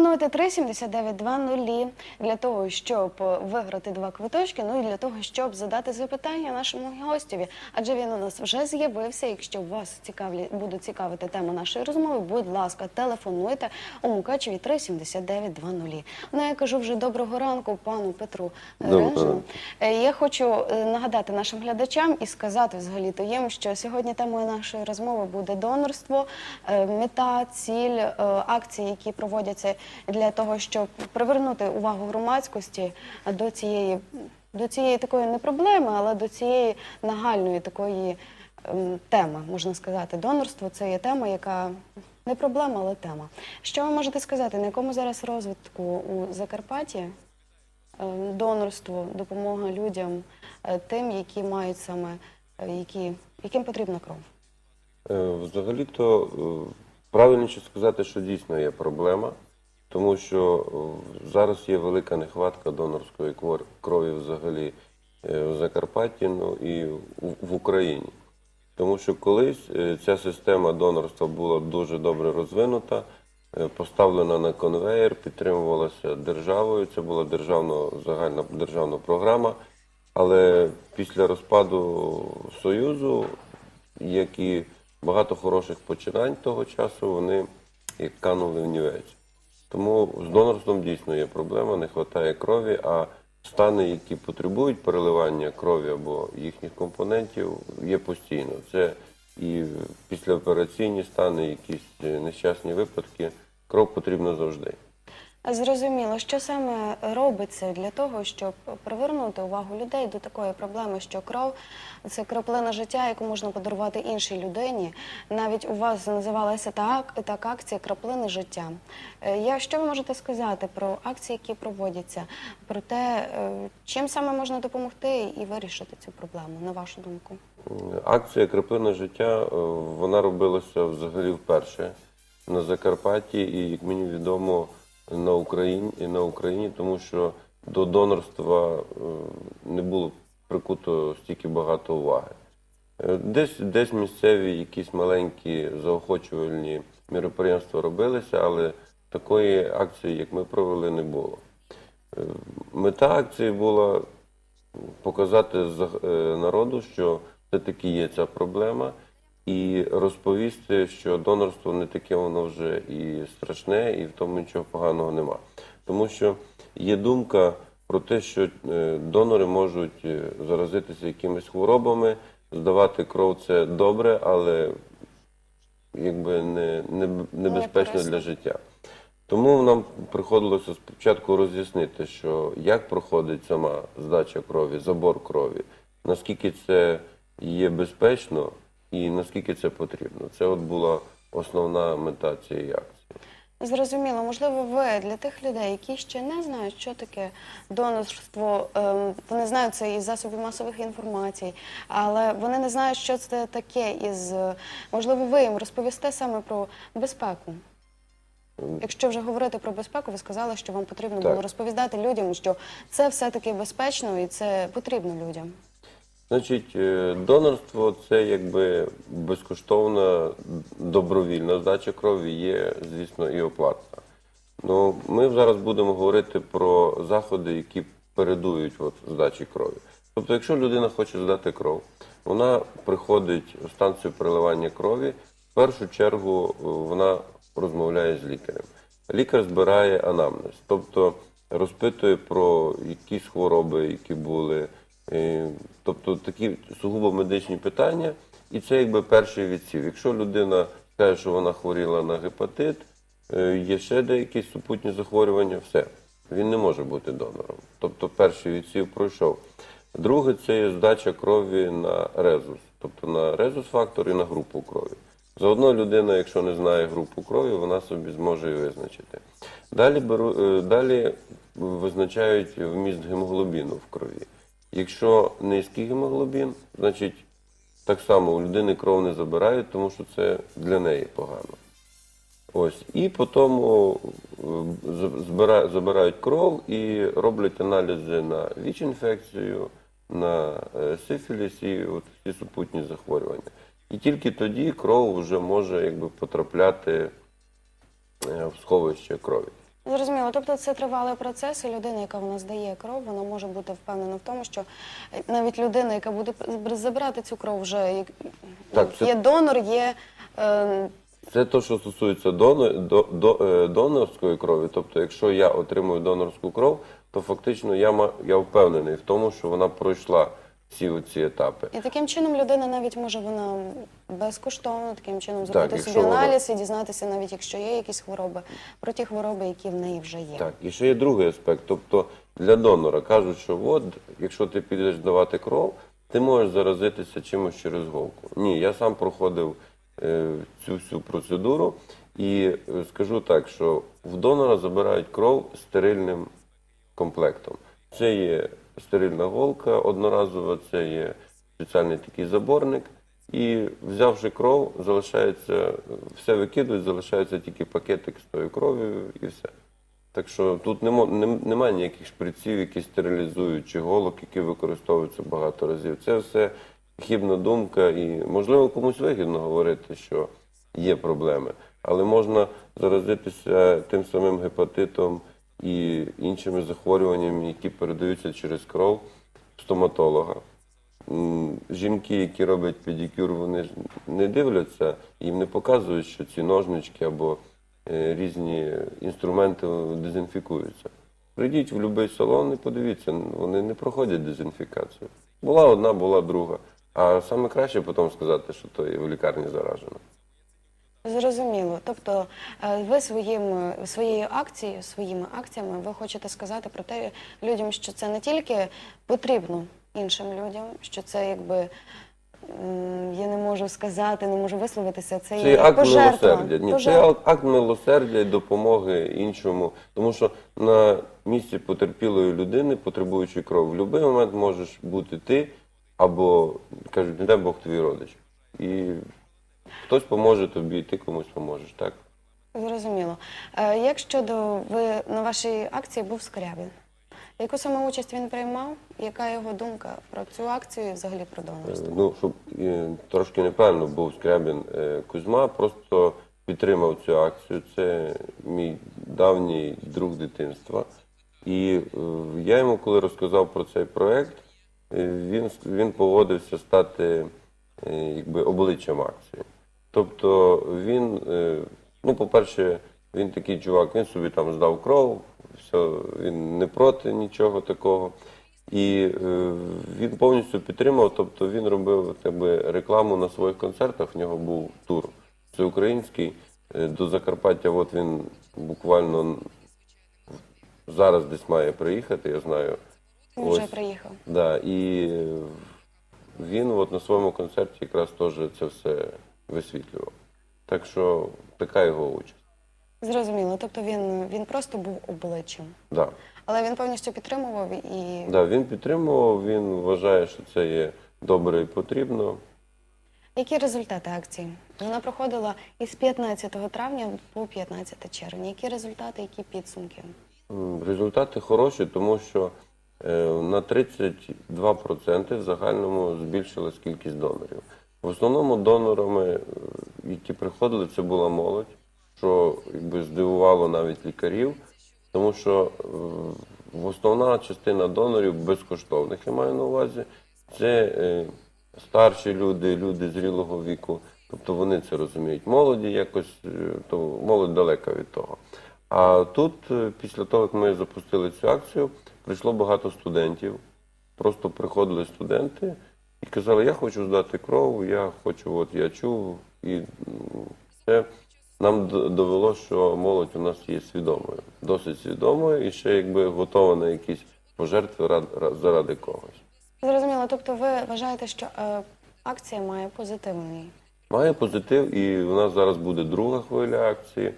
Телефонуйте 37920 для того, щоб виграти два квиточки, ну і для того, щоб задати запитання нашому гостеві. Адже він у нас вже з'явився. Якщо вас цікавлі буде цікавити тема нашої розмови, будь ласка, телефонуйте у Мукачеві 37920. Ну я кажу вже доброго ранку пану Петру ранку. Е, Я хочу е, нагадати нашим глядачам і сказати взагалі то їм, що сьогодні темою нашої розмови буде донорство, е, мета, ціль, акції, які проводяться для того, щоб привернути увагу громадськості до цієї до цієї такої не проблеми, але до цієї нагальної такої ем, теми, можна сказати. Донорство це є тема, яка не проблема, але тема. Що ви можете сказати, на якому зараз розвитку у Закарпатті? е, донорство, допомога людям, е, тим, які мають саме, е, які, яким потрібна кров. Е, Взагалі-то правильніше сказати, що дійсно є проблема, тому що е, зараз є велика нехватка донорської крові взагалі е, в Закарпатті ну, і в- Україні. Тому що колись е, ця система донорства була дуже добре розвинута, поставлена на конвеєр, підтримувалася державою. Це була державна загальна державна програма. Але після розпаду Союзу, як і багато хороших починань того часу, вони як канули в нівець. Тому з донорством дійсно є проблема, не вистачає крові, а стани, які потребують переливання крові або їхніх компонентів, є постійно. Це і післяопераційні стани, якісь е, нещасні випадки. Кров потрібна завжди. Зрозуміло, що саме робиться для того, щоб привернути увагу людей до такої проблеми, що кров це краплина життя, яку можна подарувати іншій людині. Навіть у вас називалася так, так акція краплини життя. Е, Я що ви можете сказати про акції, які проводяться, про те, е, чим саме можна допомогти і вирішити цю проблему, на вашу думку? Акція Краплина життя е, вона робилася взагалі вперше на Закарпатті і, як мені відомо, на Україні, на Україні, тому що до донорства е, не було прикуто стільки багато уваги. Е, Десь, десь місцеві якісь маленькі заохочувальні міроприємства робилися, але такої акції, як ми провели, не було. Е, Мета акції була показати народу, що все-таки є ця проблема, і розповісти, що донорство не таке воно вже і страшне, і в тому нічого поганого нема. Тому що є думка про те, що е, донори можуть е, заразитися якимись хворобами, здавати кров це добре, але якби не, не, небезпечно для життя. Тому нам приходилося спочатку роз'яснити, що як проходить сама здача крові, забор крові, наскільки це є безпечно і наскільки це потрібно. Це от була основна мета цієї акції. Зрозуміло, можливо, ви для тих людей, які ще не знають, що таке донорство, ем, вони знають це із засобів масових інформацій, але вони не знають, що це таке. Із е, можливо, ви їм розповісте саме про безпеку. Якщо вже говорити про безпеку, ви сказали, що вам потрібно Так. було розповідати людям, що це все-таки безпечно і це потрібно людям. Значить, е, донорство це якби безкоштовна добровільна здача крові, є, звісно, і оплата. Ну, ми зараз будемо говорити про заходи, які передують от, здачі крові. Тобто, якщо людина хоче здати кров, вона приходить в станцію переливання крові, в першу чергу е, вона розмовляє з лікарем. Лікар збирає анамнез, тобто розпитує про якісь хвороби, які були, тобто такі сугубо медичні питання, і це якби перший відсів. Якщо людина каже, що вона хворіла на гепатит, е, є ще деякі супутні захворювання, все, він не може бути донором. Тобто перший відсів пройшов. Друге це є здача крові на резус, тобто на резус-фактор і на групу крові. Заодно людина, якщо не знає групу крові, вона собі зможе і визначити. Далі, беру, е, далі визначають вміст гемоглобіну в крові. Якщо низький гемоглобін, значить так само у людини кров не забирають, тому що це для неї погано. Ось. І потім е, забирають кров і роблять аналізи на ВІЧ-інфекцію, на е, сифіліс і от всі супутні захворювання. І тільки тоді кров вже може якби, потрапляти е, в сховище крові. Зрозуміло, тобто це тривалий процес, і людина, яка в нас дає кров, вона може бути впевнена в тому, що навіть людина, яка буде забирати цю кров, вже як- Так, це- є донор, є е, Це те, що стосується доно- до, до, е, донорської крові. Тобто, якщо я отримую донорську кров, то фактично я, ма- я впевнений в тому, що вона пройшла всі оці етапи. і таким чином людина навіть може вона безкоштовно таким чином зробити якщо собі вона- аналіз і дізнатися, навіть якщо є якісь хвороби, про ті хвороби, які в неї вже є. Так, і ще є другий аспект. Тобто для донора кажуть, що от, якщо ти підеш здавати кров, ти можеш заразитися чимось через голку. Ні, я сам проходив е, цю всю процедуру і е, скажу так, що в донора забирають кров стерильним комплектом. Це є стерильна голка одноразова, це є спеціальний такий заборник. І взявши кров, залишається, все викидують, залишається тільки пакетик з тою кров'ю і все. Так що тут нема, немає ніяких шприців, які стерилізують, чи голок, які використовуються багато разів. Це все хібна думка, і можливо комусь вигідно говорити, що є проблеми, але можна заразитися тим самим гепатитом і іншими захворюваннями, які передаються через кров стоматолога. Жінки, які роблять педикюр, вони ж не дивляться, їм не показують, що ці ножнички або е, різні інструменти дезінфікуються. Прийдіть в будь-який салон і подивіться, вони не проходять дезінфікацію. Була одна, була друга. А саме краще потім сказати, що то є в лікарні заражено. Зрозуміло. Тобто е, ви своїм, своєю акцією, своїми акціями ви хочете сказати про те людям, що це не тільки потрібно іншим людям, що це якби я не можу сказати, не можу висловитися. Це, Це є акт пожертва. милосердя. Ні, це Пожертва. акт милосердя і допомоги іншому. Тому що на місці потерпілої людини, потребуючи кров, в будь-який момент можеш бути ти або кажуть, не дай Бог твій родич. І хтось поможе тобі, ти комусь поможеш. Так? Зрозуміло. Е, Як щодо ви на вашій акції був Скрябін? Яку саме участь він приймав? Яка його думка про цю акцію і взагалі про донорство? Ну, щоб е, трошки неправильно був Скрябін е, Кузьма, просто підтримав цю акцію. Це мій давній друг дитинства. І е, я йому, коли розказав про цей проект, е, він, він погодився стати е, якби, обличчям акції. Тобто він, е, ну, по-перше, він такий чувак, він собі там здав кров, все, він не проти нічого такого. І е, він повністю підтримав, тобто він робив якби, рекламу на своїх концертах. В нього був тур всеукраїнський. Е, До Закарпаття, от він буквально зараз десь має приїхати, я знаю. Він вже приїхав. Да, і він от на своєму концерті якраз теж це все висвітлював. Так що така його участь. Зрозуміло. Тобто він, він просто був обличчям. Да. Але він повністю підтримував і Да, він підтримував, він вважає, що це є добре і потрібно. які результати акції? Вона проходила із 15 травня по 15 червня. Які результати, які підсумки? Результати хороші, тому що е, на 32% в загальному збільшилась кількість донорів. В основному донорами, е, які приходили, це була молодь, що якби здивувало навіть лікарів, тому що е, в основна частина донорів безкоштовних, я маю на увазі, це е, старші люди, люди зрілого віку, тобто вони це розуміють. Молоді якось, то молодь далека від того. А тут, після того, як ми запустили цю акцію, прийшло багато студентів. Просто приходили студенти і казали, я хочу здати кров, я хочу, от я чув. І це нам довело, що молодь у нас є свідомою, досить свідомою і ще якби готова на якісь пожертви рад- ра- заради когось. Зрозуміло. Тобто, ви вважаєте, що е, акція має позитивний Має позитив, і у нас зараз буде друга хвиля акції.